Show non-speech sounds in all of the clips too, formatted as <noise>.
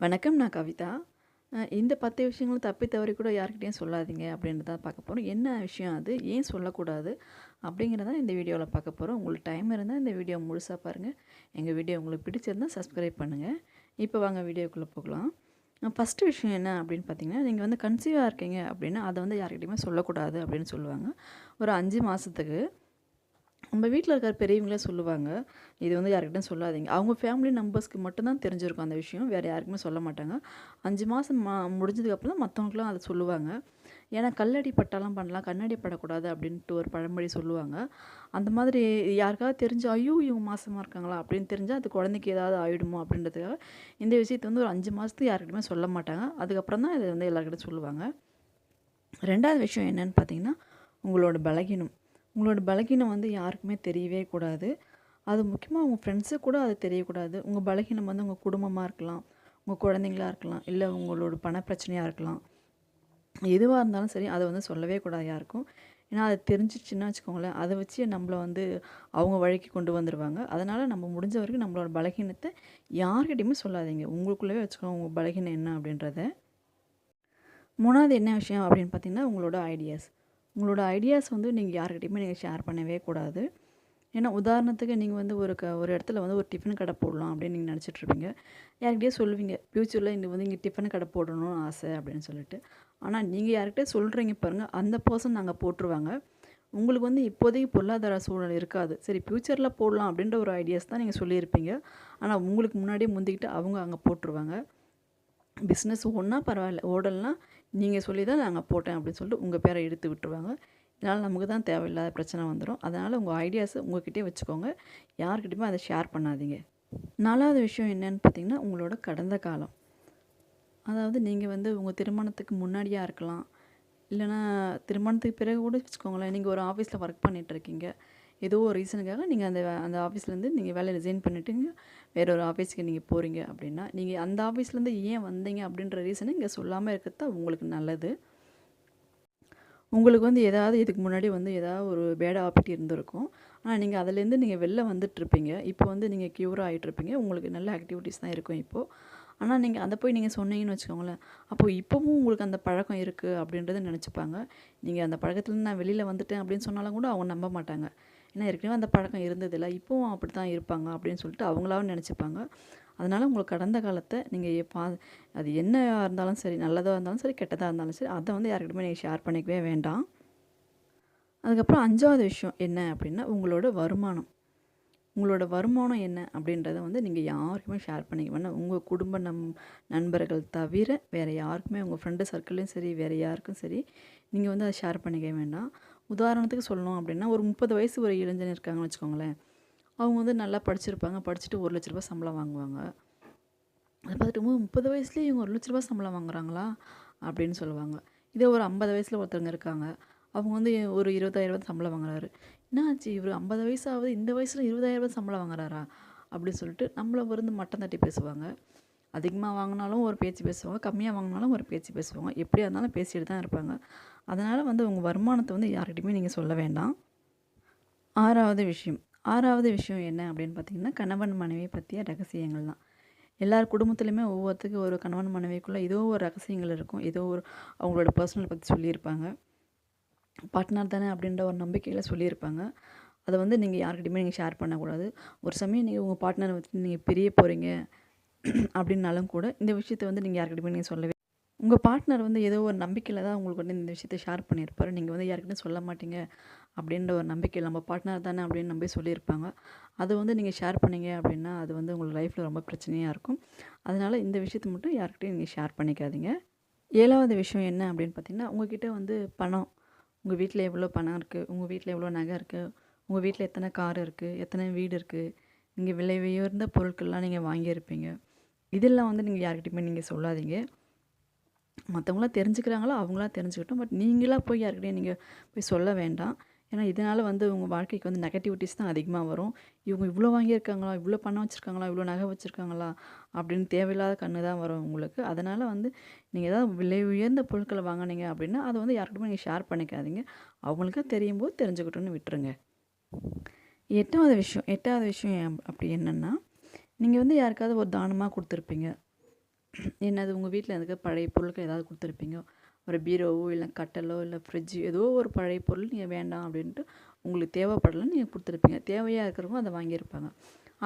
வணக்கம். நான் கவிதா. இந்த 10 விஷயங்களும் தப்பி தவறி கூட யார்கிட்டயும் சொல்லாதீங்க அப்படின்றத பார்க்க போகிறோம் என்ன விஷயம் அது? ஏன் சொல்லக்கூடாது? அப்படிங்கிறத இந்த வீடியோவில் பார்க்க போகிறோம் உங்களுக்கு டைம் இருந்தால் இந்த வீடியோ முழுசாக பாருங்கள் எங்கள் வீடியோ உங்களுக்கு பிடிச்சிருந்தால் சப்ஸ்கிரைப் பண்ணுங்கள் இப்போ வாங்க வீடியோக்குள்ளே போகலாம். ஃபஸ்ட்டு ஃபர்ஸ்ட்டு விஷயம் என்ன அப்படின்னு பார்த்தீங்கன்னா, நீங்கள் வந்து கன்சீவாக இருக்கீங்க அப்படின்னா அதை வந்து யாருக்கிட்டையுமே சொல்லக்கூடாது அப்படின்னு சொல்லுவாங்க. ஒரு அஞ்சு மாதத்துக்கு நம்ம வீட்டில் இருக்கிற பெரியவங்களே சொல்லுவாங்க. இது வந்து யார்கிட்டயும் சொல்லாதீங்க. அவங்க ஃபேமிலி மெம்பர்ஸ்க்கு மட்டும் தான் தெரிஞ்சிருக்கும் அந்த விஷயம். வேறு யாருக்குமே சொல்ல மாட்டாங்க. அஞ்சு மாதம் மா முடிஞ்சதுக்கப்புறம் தான் மத்தவங்களுக்குலாம் அதை சொல்லுவாங்க. ஏன்னா கல்லடி பட்டாலாம் பண்ணலாம், கண்ணடி படக்கூடாது அப்படின்ட்டு ஒரு பழமொழி சொல்லுவாங்க. அந்த மாதிரி யாருக்காவது தெரிஞ்சு, ஐயோ! இவங்க மாதமாக இருக்காங்களா? அப்படின்னு தெரிஞ்சால் அது குழந்தைக்கு ஏதாவது ஆகிடுமோ அப்படின்றதுக்காக இந்த விஷயத்தை வந்து ஒரு 5 மாசத்துக்கு யார்கிட்டயுமே சொல்ல மாட்டாங்க. அதுக்கப்புறம் தான் இதை வந்து எல்லார்கிட்டயும் சொல்லுவாங்க. ரெண்டாவது விஷயம் என்னன்னு பார்த்தீங்கன்னா, உங்களோட பலகீனம். உங்களோட பலகீனம் வந்து யாருக்குமே தெரியவே கூடாது. அது முக்கியமாக உங்கள் ஃப்ரெண்ட்ஸுக்கு கூட அது தெரியக்கூடாது. உங்கள் பலகீனம் வந்து உங்கள் குடும்பமாக இருக்கலாம், உங்கள் குழந்தைங்களா இருக்கலாம், இல்லை உங்களோட பண இருக்கலாம். எதுவாக இருந்தாலும் சரி, அதை வந்து சொல்லவே கூடாது யாருக்கும். ஏன்னா அது தெரிஞ்சிருச்சுன்னா வச்சுக்கோங்களேன், அதை வச்சு நம்மளை வந்து அவங்க வழிக்கு கொண்டு வந்துடுவாங்க அதனால் நம்ம முடிஞ்ச வரைக்கும் நம்மளோட பலகீனத்தை யார்கிட்டையுமே சொல்லாதீங்க. உங்களுக்குள்ளவே வச்சுக்கோங்க உங்கள் பலகீனம் என்ன அப்படின்றத மூணாவது என்ன விஷயம் அப்படின்னு பார்த்தீங்கன்னா, உங்களோட ஐடியாஸ். உங்களோட ஐடியாஸ் வந்து நீங்கள் யார்கிட்டயுமே நீங்கள் ஷேர் பண்ணவே கூடாது. ஏன்னா உதாரணத்துக்கு நீங்கள் வந்து ஒரு க ஒரு இடத்துல வந்து ஒரு டிஃபன் கடை போடலாம் அப்படின்னு நீங்கள் நினச்சிட்ருப்பீங்க யார்கிட்டயே சொல்லுவீங்க. ஃப்யூச்சரில் இங்கே வந்து இங்கே டிஃபன் கடை போடணும்னு ஆசை அப்படின்னு சொல்லிட்டு. ஆனால் நீங்கள் யார்கிட்டயோ சொல்கிறீங்க பாருங்கள் அந்த பர்சன் நாங்கள் போட்டுருவாங்க. உங்களுக்கு வந்து இப்போதைக்கு பொருளாதார சூழல் இருக்காது. சரி ஃப்யூச்சரில் போடலாம் அப்படின்ற ஒரு ஐடியாஸ் தான் நீங்கள் சொல்லியிருப்பீங்க. ஆனால் உங்களுக்கு முன்னாடியே முந்திக்கிட்டு அவங்க அங்கே போட்டுருவாங்க. பிஸ்னஸ் ஒன்றா பரவாயில்ல ஓடலனா நீங்கள் சொல்லி தான் நாங்கள் போட்டேன் அப்படின்னு சொல்லிட்டு உங்கள் பேரை எடுத்து விட்டுருவாங்க. இதனால் நமக்கு தான் தேவையில்லாத பிரச்சனை வந்துடும் அதனால் உங்கள் ஐடியாஸை உங்ககிட்டயே வச்சுக்கோங்க. யார்கிட்டையுமே அதை ஷேர் பண்ணாதீங்க. நாலாவது விஷயம் என்னன்னு பார்த்தீங்கன்னா, உங்களோட கடந்த காலம். அதாவது நீங்கள் வந்து உங்கள் திருமணத்துக்கு முன்னாடியாக இருக்கலாம். இல்லைனா திருமணத்துக்கு பிறகு கூட வச்சுக்கோங்களேன். நீங்கள் ஒரு ஆஃபீஸில் ஒர்க் பண்ணிகிட்டு இருக்கீங்க. ஏதோ ஒரு ரீசனுக்காக நீங்கள் அந்த அந்த ஆஃபீஸ்லேருந்து நீங்கள் வேலை ரிசைன் பண்ணிவிட்டு வேற ஒரு ஆஃபீஸ்க்கு நீங்கள் போகிறீங்க அப்படின்னா நீங்கள் அந்த ஆஃபீஸ்லேருந்து ஏன் வந்தீங்க அப்படின்ற ரீசனை இங்கே சொல்லாமல் இருக்கிறது தான் உங்களுக்கு நல்லது. உங்களுக்கு வந்து ஏதாவது இதுக்கு முன்னாடி வந்து ஏதாவது ஒரு பேட் ஹாபிட் இருந்திருக்கும். ஆனால் நீங்கள் அதுலேருந்து நீங்கள் வெளில வந்துட்டுருப்பீங்க. இப்போ வந்து நீங்கள் க்யூர் ஆயிட்டுருப்பீங்க. உங்களுக்கு நல்ல ஆக்டிவிட்டீஸ் தான் இருக்கும் இப்போது ஆனால் நீங்கள் அதை போய் நீங்கள் சொன்னீங்கன்னு வச்சுக்கோங்களேன், அப்போ இப்போவும் உங்களுக்கு அந்த பழக்கம் இருக்குது அப்படின்றத நினச்சிப்பாங்க நீங்கள் அந்த பழக்கத்துலேருந்து நான் வெளியில் வந்துட்டேன் அப்படின்னு சொன்னாலும் கூட அவங்க நம்ப மாட்டாங்க. ஏன்னா ஏற்கனவே அந்த பழக்கம் இருந்ததில்ல. அப்படி தான் இருப்பாங்க அப்படின்னு சொல்லிட்டு அவங்களாவும் நினச்சிப்பாங்க அதனால் உங்களுக்கு கடந்த காலத்தை நீங்கள் பா அது என்ன இருந்தாலும் சரி, நல்லதாக இருந்தாலும் சரி, கெட்டதாக இருந்தாலும் சரி, அதை வந்து யாருக்கிட்டமே நீங்கள் ஷேர் பண்ணிக்கவே வேண்டாம். அதுக்கப்புறம் அஞ்சாவது விஷயம் என்ன அப்படின்னா உங்களோட வருமானம். உங்களோட வருமானம் என்ன அப்படின்றத வந்து நீங்கள் யாருக்குமே ஷேர் பண்ணிக்க வேணாம் உங்கள் குடும்ப நம் நண்பர்கள் தவிர வேறு யாருக்குமே உங்கள் ஃப்ரெண்டு சர்க்கிள்லையும் சரி, வேறு யாருக்கும் சரி, நீங்கள் வந்து அதை ஷேர் பண்ணிக்க வேண்டாம். உதாரணத்துக்கு சொல்லணும் அப்படின்னா ஒரு 30 வயசு ஒரு இளைஞன் இருக்காங்கன்னு வச்சுக்கோங்களேன். அவங்க வந்து நல்லா படிச்சிருப்பாங்க. படிச்சுட்டு ஒரு லட்ச ரூபா சம்பளம் வாங்குவாங்க. அதை பார்த்துட்டு, "ஓ! 30 வயசுலயே இவங்க ரூ. 1,00,000 சம்பளம் வாங்குறாங்களா?" அப்படின்னு சொல்லுவாங்க. இதே ஒரு ஐம்பது வயசில் ஒருத்தவங்க இருக்காங்க. அவங்க வந்து ஒரு இருபதாயிரம் ரூபா சம்பளம் வாங்குறாரு. "என்ன ஆச்சு இவரு 50 வயசு ஆகுது. இந்த வயசில் இருபதாயிரம் சம்பளம் வாங்குறாரா?" அப்படின்னு சொல்லிட்டு நம்மள வந்து மட்டம் தட்டி பேசுவாங்க. அதிகமாக வாங்கினாலும் ஒரு பேச்சு பேசுவாங்க. கம்மியாக வாங்கினாலும் ஒரு பேச்சு பேசுவாங்க. எப்படியா இருந்தாலும் பேசிட்டு தான் இருப்பாங்க. அதனால் வந்து உங்கள் வருமானத்தை வந்து யார்கிட்டையுமே நீங்கள் சொல்ல வேண்டாம். ஆறாவது விஷயம். ஆறாவது விஷயம் என்ன அப்படின்னு பார்த்தீங்கன்னா, கணவன் மனைவி பற்றிய ரகசியங்கள் தான். எல்லார் குடும்பத்துலையுமே ஒவ்வொருத்தருக்கும் ஒரு கணவன் மனைவிக்குள்ளே ஏதோ ஒரு ரகசியங்கள் இருக்கும். ஏதோ ஒரு அவங்களோட பர்சனல் பற்றி சொல்லியிருப்பாங்க. பார்ட்னர் தானே அப்படின்ற ஒரு நம்பிக்கையில் சொல்லியிருப்பாங்க. அதை வந்து நீங்கள் யாருக்கிட்டையுமே நீங்கள் ஷேர் பண்ணக்கூடாது. ஒரு சமயம் நீங்கள் உங்கள் பார்ட்னரை வச்சு நீங்கள் பிரிய போகிறீங்க <clears throat> அப்படின்னாலும் கூட, இந்த விஷயத்த வந்து நீங்கள் யாருக்கிட்டையுமே நீங்கள் சொல்லவே உங்கள் பார்ட்னர் வந்து ஏதோ ஒரு நம்பிக்கையில் தான் உங்களுக்கு வந்து இந்த விஷயத்த ஷேர் பண்ணியிருப்பாரு. நீங்கள் வந்து யார்கிட்டயும் சொல்ல மாட்டீங்க அப்படின்ற ஒரு நம்பிக்கையில் நம்ம பார்ட்னர் தானே அப்படின்னு நம்பி சொல்லியிருப்பாங்க. அதை வந்து நீங்கள் ஷேர் பண்ணீங்க அப்படின்னா அது வந்து உங்கள் லைஃப்பில் ரொம்ப பிரச்சனையாக இருக்கும். அதனால் இந்த விஷயத்தை மட்டும் யார்கிட்டயும் நீங்கள் ஷேர் பண்ணிக்காதீங்க. ஏழாவது விஷயம் என்ன அப்படின்னு பார்த்தீங்கன்னா, உங்ககிட்ட வந்து பணம். உங்கள் வீட்டில் எவ்வளோ பணம் இருக்குது உங்கள் வீட்டில் எவ்வளோ நகை இருக்குது உங்கள் வீட்டில் எத்தனை கார் இருக்குது எத்தனை வீடு இருக்குது இங்கே விலை உயர்ந்த பொருட்கள்லாம் நீங்கள் வாங்கியிருப்பீங்க. இதெல்லாம் வந்து நீங்கள் யார்கிட்டையுமே நீங்கள் சொல்லாதீங்க. மற்றவங்களாம் தெரிஞ்சுக்கிறாங்களோ அவங்களாம் தெரிஞ்சுக்கிட்டோம் பட் நீங்களாக போய் யார்கிட்டையும் நீங்கள் போய் சொல்ல வேண்டாம். ஏன்னா இதனால் வந்து உங்கள் வாழ்க்கைக்கு வந்து நெகட்டிவிட்டிஸ் தான் அதிகமாக வரும். இவங்க இவ்வளோ வாங்கியிருக்காங்களா? இவ்வளோ பணம் வச்சுருக்காங்களா இவ்வளோ நகை வச்சுருக்காங்களா அப்படின்னு தேவையில்லாத கண்ணு தான் வரும் உங்களுக்கு. அதனால் வந்து நீங்கள் ஏதாவது விலை உயர்ந்த பொருட்களை வாங்குனீங்க அப்படின்னா அதை வந்து யார்கிட்டயுமே நீங்கள் ஷேர் பண்ணிக்காதீங்க. அவங்களுக்கு தெரியும்போது தெரிஞ்சுக்கிட்டோன்னு விட்டுருங்க. எட்டாவது விஷயம் எட்டாவது விஷயம் அப்படி என்னென்னா நீங்கள் வந்து யாருக்காவது ஒரு தானமாக கொடுத்துருப்பீங்க என்னது உங்கள் வீட்டில் இருக்க பழைய பொருட்கள் ஏதாவது கொடுத்துருப்பீங்க ஒரு பீரோவோ இல்லை கட்டலோ இல்லை ஃப்ரிட்ஜு ஏதோ ஒரு பழைய பொருள் நீங்கள் வேண்டாம் அப்படின்ட்டு உங்களுக்கு தேவைப்படலன்னு நீங்கள் கொடுத்துருப்பீங்க. தேவையாக இருக்கிறவங்க அதை வாங்கியிருப்பாங்க.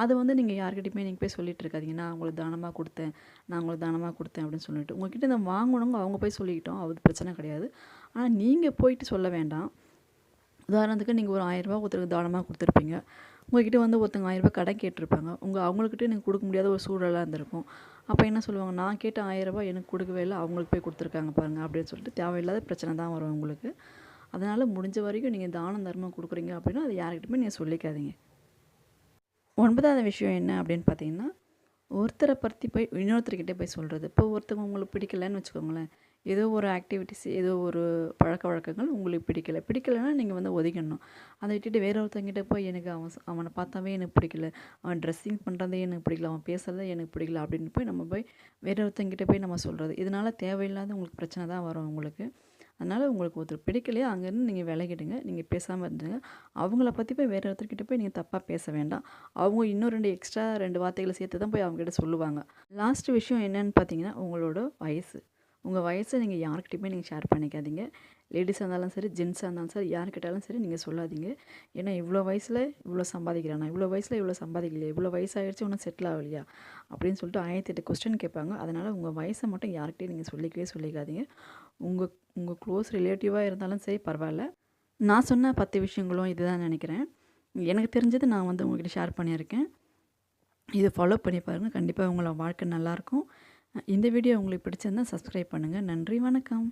அதை வந்து நீங்கள் யார்கிட்டையுமே நீங்கள் போய் சொல்லிட்டு இருக்காதீங்க. நான் உங்களுக்கு தானமாக கொடுத்தேன் நான் உங்களுக்கு தானமாக கொடுத்தேன் அப்படின்னு சொல்லிட்டு. உங்ககிட்ட இந்த வாங்கணுங்க அவங்க போய் சொல்லிக்கிட்டோம். அது பிரச்சனை கிடையாது. ஆனால் நீங்கள் போயிட்டு சொல்ல வேண்டாம். உதாரணத்துக்கு நீங்கள் ஒரு ஆயிரரூபா ஒருத்தருக்கு தானமாக கொடுத்துருப்பீங்க. உங்கள்கிட்ட வந்து ஒருத்தங்க ஆயிரரூபா கடன் கேட்டிருப்பாங்க. உங்கள் அவங்கக்கிட்ட நீங்கள் கொடுக்க முடியாத ஒரு சூழலாக இருந்திருக்கும். அப்போ என்ன சொல்லுவாங்க? நான் கேட்ட ஆயிரரூபா எனக்கு கொடுக்கவே இல்லை அவங்களுக்கு போய் கொடுத்துருக்காங்க பாருங்கள் அப்படின்னு சொல்லிட்டு தேவையில்லாத பிரச்சனை தான் வரும் உங்களுக்கு. அதனால் முடிஞ்ச வரைக்கும் நீங்கள் தானம் தர்மம் கொடுக்குறீங்க அப்படின்னா அது யார்கிட்டயுமே நீங்கள் சொல்லிக்காதீங்க. ஒன்பதாவது விஷயம் என்ன அப்படின்னு பார்த்தீங்கன்னா ஒருத்தரை பற்றி போய் இன்னொருத்தர்கிட்ட போய் சொல்கிறது இப்போ ஒருத்தவங்க உங்களுக்கு பிடிக்கலன்னு வச்சுக்கோங்களேன். ஏதோ ஒரு ஆக்டிவிட்டிஸ் ஏதோ ஒரு பழக்க வழக்கங்கள் உங்களுக்கு பிடிக்கல. பிடிக்கலைன்னா நீங்கள் வந்து ஒதுக்கிடணும் அதை விட்டுட்டு வேற ஒருத்தங்கிட்ட போய் எனக்கு அவன் அவனை பார்த்தாவே எனக்கு பிடிக்கல. அவன் ட்ரெஸ்ஸிங் பண்ணுறதே எனக்கு பிடிக்கல. அவன் பேசுகிறதே எனக்கு பிடிக்கல அப்படின்னு போய் நம்ம போய் வேற ஒருத்தங்கிட்ட போய் நம்ம சொல்கிறது இதனால் தேவையில்லாத உங்களுக்கு பிரச்சனை தான் வரும் உங்களுக்கு. அதனால் உங்களுக்கு ஒருத்தர் பிடிக்கலையா அங்கேருந்து நீங்கள் விலகிடுங்க நீங்கள் பேசாமல் இருந்துங்க அவங்கள பற்றி போய் வேறு ஒருத்தர்கிட்ட போய் நீங்கள் தப்பாக பேச வேண்டாம். அவங்க இன்னும் ரெண்டு எக்ஸ்ட்ரா ரெண்டு வார்த்தைகளை சேர்த்து தான் போய் அவங்ககிட்ட சொல்லுவாங்க. லாஸ்ட் விஷயம் என்னென்னு பார்த்தீங்கன்னா உங்களோட வயசு. உங்கள் வயசை நீங்கள் யார்கிட்டையுமே நீங்கள் ஷேர் பண்ணிக்காதீங்க. லேடிஸாக இருந்தாலும் சரி ஜென்ஸாக இருந்தாலும் சரி யார்கிட்டாலும் சரி நீங்கள் சொல்லாதீங்க. ஏன்னா இவ்வளோ வயசில் இவ்வளோ சம்பாதிக்கிறானா? இவ்வளோ வயசில் இவ்வளோ சம்பாதிக்கலையா? இவ்வளோ வயசாகிடுச்சு ஒன்றும் செட்டில் ஆகலையா? அப்படின்னு சொல்லிட்டு ஆயிரத்தி எட்டு கொஸ்டின் கேட்பாங்க. அதனால் உங்கள் வயசை மட்டும் யார்கிட்டையும் நீங்கள் சொல்லிக்கவே சொல்லிக்காதீங்க. உங்கள் உங்கள் க்ளோஸ் ரிலேட்டிவாக இருந்தாலும் சரி பரவாயில்ல. நான் சொன்ன பத்து விஷயங்களும் இதுதான் நினைக்கிறேன். எனக்கு தெரிஞ்சது நான் வந்து உங்ககிட்ட ஷேர் பண்ணியிருக்கேன். இதை ஃபாலோ பண்ணி பாருங்கள் கண்டிப்பாக உங்களோட வாழ்க்கை நல்லாயிருக்கும் இந்த வீடியோ உங்களுக்கு பிடிச்சிருந்தா சப்ஸ்கிரைப் பண்ணுங்கள் நன்றி வணக்கம்.